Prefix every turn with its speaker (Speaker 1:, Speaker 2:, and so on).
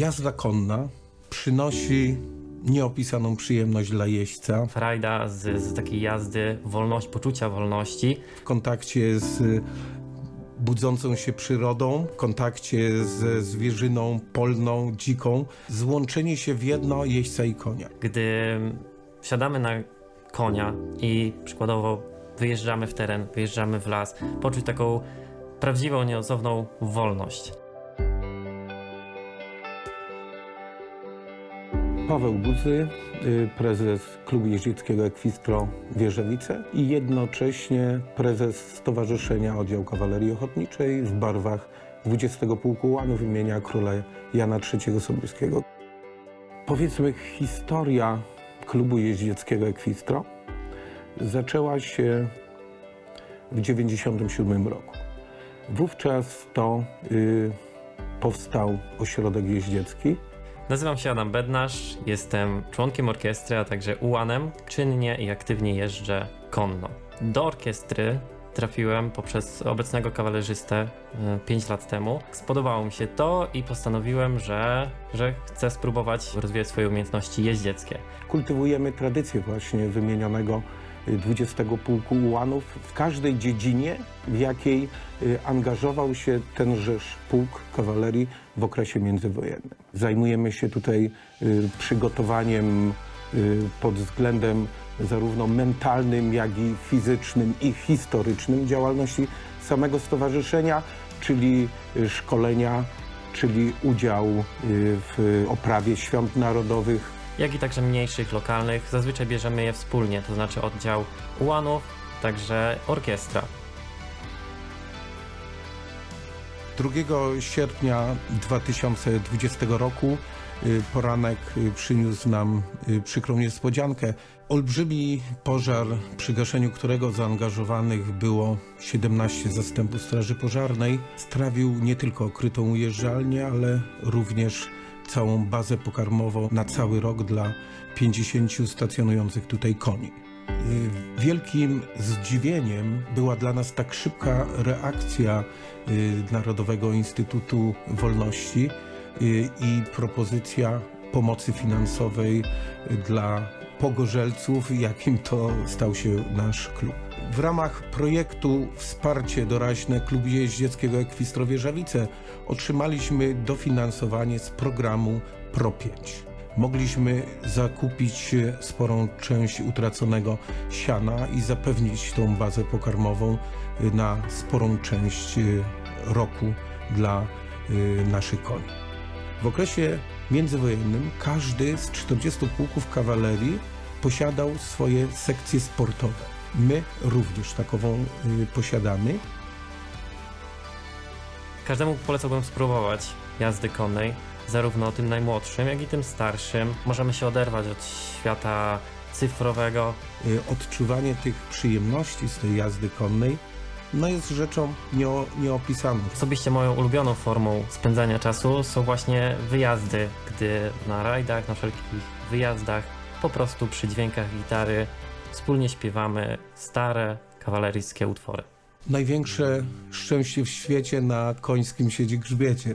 Speaker 1: Jazda konna przynosi nieopisaną przyjemność dla jeźdźca
Speaker 2: Frajda z, z takiej jazdy, wolność, poczucia wolności.
Speaker 1: w kontakcie z y, budzącą się przyrodą, w kontakcie ze zwierzyną polną, dziką, złączenie się w jedno jeźdźca i konia.
Speaker 2: Gdy wsiadamy na konia i przykładowo wyjeżdżamy w teren, wyjeżdżamy w las, poczuć taką prawdziwą, nieodzowną wolność.
Speaker 1: Paweł Guzy, y, prezes Klubu Jeździeckiego Ekwistro Wierzewice i jednocześnie prezes Stowarzyszenia Oddział Kawalerii Ochotniczej w barwach 20 Pułku Łanów imienia króla Jana III Sobieskiego. Powiedzmy, historia Klubu Jeździeckiego Ekwistro zaczęła się w 1997 roku. Wówczas to y, powstał ośrodek jeździecki,
Speaker 2: Nazywam się Adam Bednarz, jestem członkiem orkiestry, a także ułanem. Czynnie i aktywnie jeżdżę konno. Do orkiestry trafiłem poprzez obecnego kawalerzystę 5 lat temu. Spodobało mi się to i postanowiłem, że, że chcę spróbować rozwijać swoje umiejętności jeździeckie.
Speaker 1: kultywujemy tradycję właśnie wymienionego 20 Pułku Ułanów w każdej dziedzinie, w jakiej y, angażował się tenżeż pułk kawalerii w okresie międzywojennym. Zajmujemy się tutaj y, przygotowaniem y, pod względem zarówno mentalnym, jak i fizycznym i historycznym działalności samego stowarzyszenia, czyli szkolenia, czyli udział w oprawie świąt narodowych,
Speaker 2: jak i także mniejszych, lokalnych. Zazwyczaj bierzemy je wspólnie, to znaczy oddział ułanów, także orkiestra.
Speaker 1: 2 sierpnia 2020 roku y, poranek y, przyniósł nam y, przykrą niespodziankę. Olbrzymi pożar, przy gaszeniu którego zaangażowanych było 17 zastępów Straży Pożarnej, strawił nie tylko okrytą ujeżdżalnię, ale również całą bazę pokarmową na cały rok dla 50 stacjonujących tutaj koni. Y, Wielkim zdziwieniem była dla nas tak szybka reakcja y, Narodowego Instytutu Wolności y, i propozycja pomocy finansowej dla pogorzelców, jakim to stał się nasz klub. W ramach projektu Wsparcie doraźne Klubu Jeździeckiego Ekwistrowie Żawice otrzymaliśmy dofinansowanie z programu PRO 5 mogliśmy zakupić sporą część utraconego siana i zapewnić tą bazę pokarmową na sporą część roku dla e, naszych koni. W okresie międzywojennym każdy z 40 pułków kawalerii posiadał swoje sekcje sportowe. My również takową e, posiadamy.
Speaker 2: Każdemu polecałbym spróbować jazdy konnej, zarówno tym najmłodszym, jak i tym starszym. Możemy się oderwać od świata cyfrowego.
Speaker 1: Y, odczuwanie tych przyjemności z tej jazdy konnej no jest rzeczą nieo, nieopisaną.
Speaker 2: Osobiście moją ulubioną formą spędzania czasu są właśnie wyjazdy, gdy na rajdach, na wszelkich wyjazdach, po prostu przy dźwiękach gitary wspólnie śpiewamy stare kawaleryjskie utwory.
Speaker 1: Największe szczęście w świecie na końskim siedzi grzbiecie.